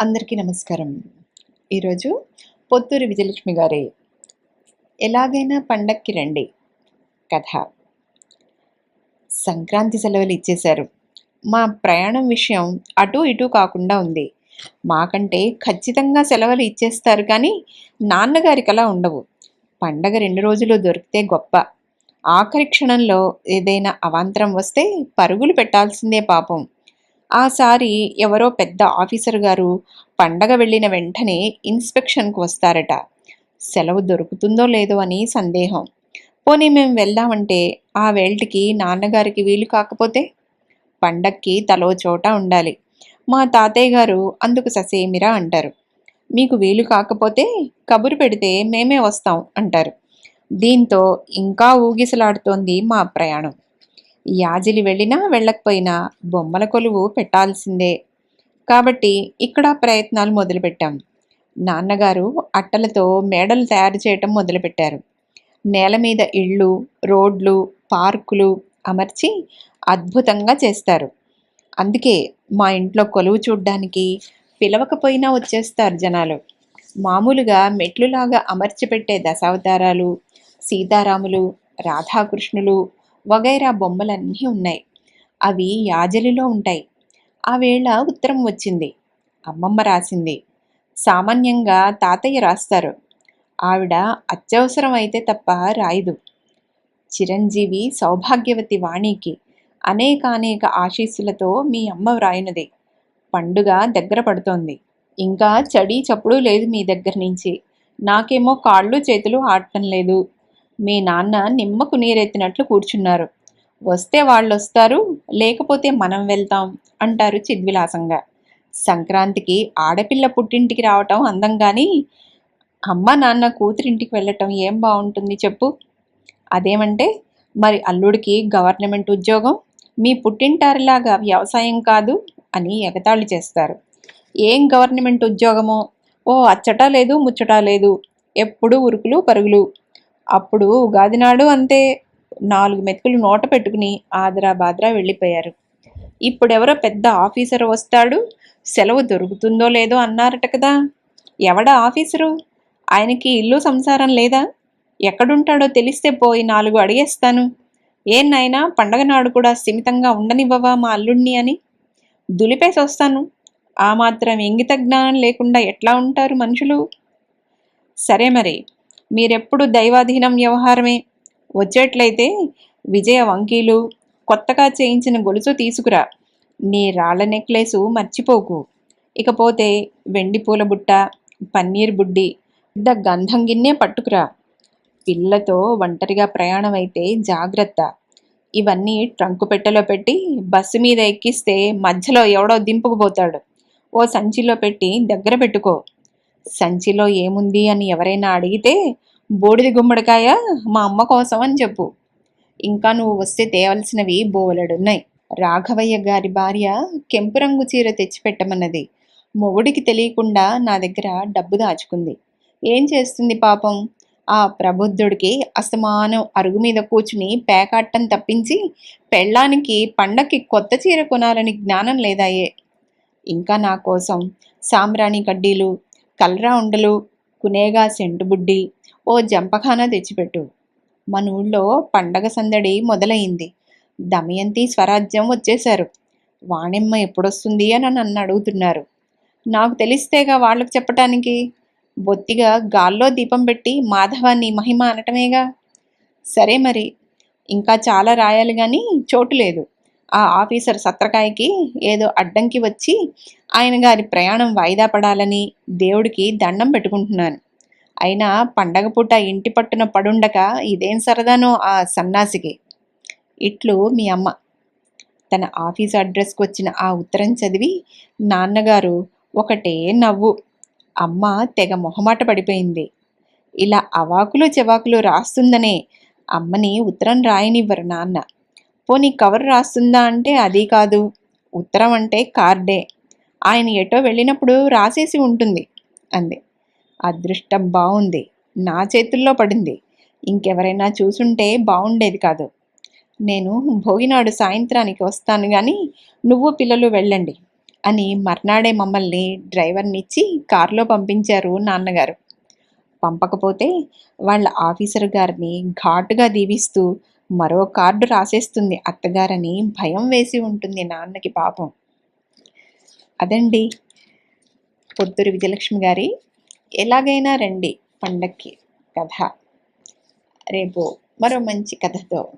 అందరికీ నమస్కారం. ఈరోజు పొత్తూరి విజయలక్ష్మి గారి ఎలాగైనా పండక్కి రండి కథ. సంక్రాంతి సెలవులు ఇచ్చేశారు. మా ప్రయాణం విషయం అటు ఇటు కాకుండా ఉంది. మాకంటే ఖచ్చితంగా సెలవులు ఇచ్చేస్తారు కానీ నాన్నగారికి అలా ఉండవు. పండగ రెండు రోజులు దొరికితే గొప్ప. ఆఖరి క్షణంలో ఏదైనా అవాంతరం వస్తే పరుగులు పెట్టాల్సిందే పాపం. ఆసారి ఎవరో పెద్ద ఆఫీసర్ గారు పండగ వెళ్ళిన వెంటనే ఇన్స్పెక్షన్కు వస్తారట. సెలవు దొరుకుతుందో లేదో అని సందేహం. పోనీ మేము వెళ్దామంటే ఆ వేల్టికి నాన్నగారికి వీలు కాకపోతే? పండక్కి తలో చోట ఉండాలి. మా తాతయ్య గారు అందుకు ససేమిరా అంటారు. మీకు వీలు కాకపోతే కబురు పెడితే మేమే వస్తాం అంటారు. దీంతో ఇంకా ఊగిసలాడుతోంది మా ప్రయాణం. యాజిలి వెళ్ళినా వెళ్ళకపోయినా బొమ్మల కొలువు పెట్టాల్సిందే. కాబట్టి ఇక్కడ ప్రయత్నాలు మొదలుపెట్టాం. నాన్నగారు అట్టలతో మేడలు తయారు చేయటం మొదలుపెట్టారు. నేల మీద ఇళ్ళు రోడ్లు పార్కులు అమర్చి అద్భుతంగా చేస్తారు. అందుకే మా ఇంట్లో కొలువు చూడ్డానికి పిలవకపోయినా వచ్చేస్తారు జనాలు. మామూలుగా మెట్లులాగా అమర్చిపెట్టే దశావతారాలు సీతారాములు రాధాకృష్ణులు వగైరా బొమ్మలన్నీ ఉన్నాయి. అవి యాజలిలో ఉంటాయి. ఆ వేళ ఉత్తరం వచ్చింది. అమ్మమ్మ రాసింది. సామాన్యంగా తాతయ్య రాస్తారు. ఆవిడ అత్యవసరం అయితే తప్ప రాయదు. చిరంజీవి సౌభాగ్యవతి వాణికి అనేకానేక ఆశీస్సులతో మీ అమ్మ వ్రాయినది. పండుగ దగ్గర పడుతోంది. ఇంకా చడి చప్పుడు లేదు మీ దగ్గర నుంచి. నాకేమో కాళ్ళు చేతులు ఆడటం లేదు. మీ నాన్న నిమ్మకు నీరెత్తినట్లు కూర్చున్నారు. వస్తే వాళ్ళు వస్తారు లేకపోతే మనం వెళ్తాం అంటారు చిద్విలాసంగా. సంక్రాంతికి ఆడపిల్ల పుట్టింటికి రావటం అందం కానీ అమ్మ నాన్న కూతురింటికి వెళ్ళటం ఏం బాగుంటుంది చెప్పు? అదేమంటే మరి అల్లుడికి గవర్నమెంట్ ఉద్యోగం మీ పుట్టింటారిలాగా వ్యవసాయం కాదు అని ఎగతాళి చేస్తారు. ఏం గవర్నమెంట్ ఉద్యోగమో? ఓ అచ్చటా లేదు ముచ్చటా లేదు ఎప్పుడు ఉరుకులు పరుగులు. అప్పుడు ఉగాది నాడు అంతే నాలుగు మెతుకులు నోట పెట్టుకుని ఆదరా బాద్రా వెళ్ళిపోయారు. ఇప్పుడెవరో పెద్ద ఆఫీసర్ వస్తాడు. సెలవు దొరుకుతుందో లేదో అన్నారట కదా. ఎవడ ఆఫీసరు? ఆయనకి ఇల్లు సంసారం లేదా? ఎక్కడుంటాడో తెలిస్తే పోయి నాలుగు అడిగేస్తాను. ఏం నాయనా పండగ నాడు కూడా స్థిమితంగా ఉండనివ్వవా మా అల్లుణ్ణి అని? దులిపేసి వస్తాను. ఆ మాత్రం ఇంగిత జ్ఞానం లేకుండా ఎట్లా ఉంటారు మనుషులు? సరే మరి మీరెప్పుడు దైవాధీనం వ్యవహారమే? వచ్చేట్లయితే విజయ వంకీలు కొత్తగా చేయించిన గొలుసు తీసుకురా. నీ రాళ్ళ నెక్లెసు మర్చిపోకు. ఇకపోతే వెండి పూల బుట్ట పన్నీర్ బుడ్డి పెద్ద గంధం గిన్నె పట్టుకురా. పిల్లతో ఒంటరిగా ప్రయాణం అయితే జాగ్రత్త. ఇవన్నీ ట్రంకు పెట్టెలో పెట్టి బస్సు మీద ఎక్కిస్తే మధ్యలో ఎవడో దింపుకుపోతాడు. ఓ సంచిలో పెట్టి దగ్గర పెట్టుకో. సంచిలో ఏముంది అని ఎవరైనా అడిగితే బూడిది గుమ్మడికాయ మా అమ్మ కోసం అని చెప్పు. ఇంకా నువ్వు వస్తే తేవలసినవి బోవలడున్నాయి రాఘవయ్య గారి భార్య కెంపు రంగు చీర తెచ్చిపెట్టమన్నది. మొగుడికి తెలియకుండా నా దగ్గర డబ్బు దాచుకుంది. ఏం చేస్తుంది పాపం? ఆ ప్రబుద్ధుడికి అసమానం అరుగు మీద కూర్చుని పేకాట్టం తప్పించి పెళ్ళానికి పండక్కి కొత్త చీర కొనాలని జ్ఞానం లేదాయే. ఇంకా నా కోసం సాంబ్రాణి కడ్డీలు కలరా ఉండలు కునేగా సెంటుబుడ్డి ఓ జంపఖానా తెచ్చిపెట్టు. మన ఊళ్ళో పండగ సందడి మొదలైంది దమయంతి స్వరాజ్యం వచ్చేశారు. వాణిమ్మ ఎప్పుడొస్తుంది అని నన్ను అడుగుతున్నారు. నాకు తెలిస్తేగా వాళ్ళకు చెప్పటానికి. బొత్తిగా గాల్లో దీపం పెట్టి మాధవాన్ని మహిమ అనటమేగా? సరే మరి ఇంకా చాలా రాయాలి కానీ చోటు లేదు. ఆ ఆఫీసర్ సత్రకాయకి ఏదో అడ్డంకి వచ్చి ఆయన గారి ప్రయాణం వాయిదా పడాలని దేవుడికి దండం పెట్టుకుంటున్నాను. అయినా పండగ పూట ఇంటి పట్టున పడుండక ఇదేం సరదానో ఆ సన్నాసికి. ఇట్లు మీ అమ్మ. తన ఆఫీస్ అడ్రస్కి వచ్చిన ఆ ఉత్తరం చదివి నాన్నగారు ఒకటే నవ్వు. అమ్మ తెగ మొహమాట పడిపోయింది. ఇలా అవాకులు చెవాకులు రాస్తుందనే అమ్మని ఉత్తరం రాయనివ్వరు నాన్న. పోనీ కవర్ రాస్తుందా అంటే అది కాదు. ఉత్తరం అంటే కార్డే. ఆయన ఎటో వెళ్ళినప్పుడు రాసేసి ఉంటుంది అంది. అదృష్టం బాగుంది నా చేతుల్లో పడింది. ఇంకెవరైనా చూసుంటే బాగుండేది కాదు. నేను భోగినాడు సాయంత్రానికి వస్తాను కానీ నువ్వు పిల్లలు వెళ్ళండి అని మర్నాడే మమ్మల్ని డ్రైవర్నిచ్చి కారులో పంపించారు నాన్నగారు. పంపకపోతే వాళ్ళ ఆఫీసర్ గారిని ఘాటుగా దీవిస్తూ మరో కార్డు రాసేస్తుంది. అత్తగారని భయం వేసి ఉంటుంది నాన్నకి పాపం. అదండి. పొద్దురు విజయలక్ష్మి గారి ఎలాగైనా రండి పండక్కి కథ. రేపు మరో మంచి కథతో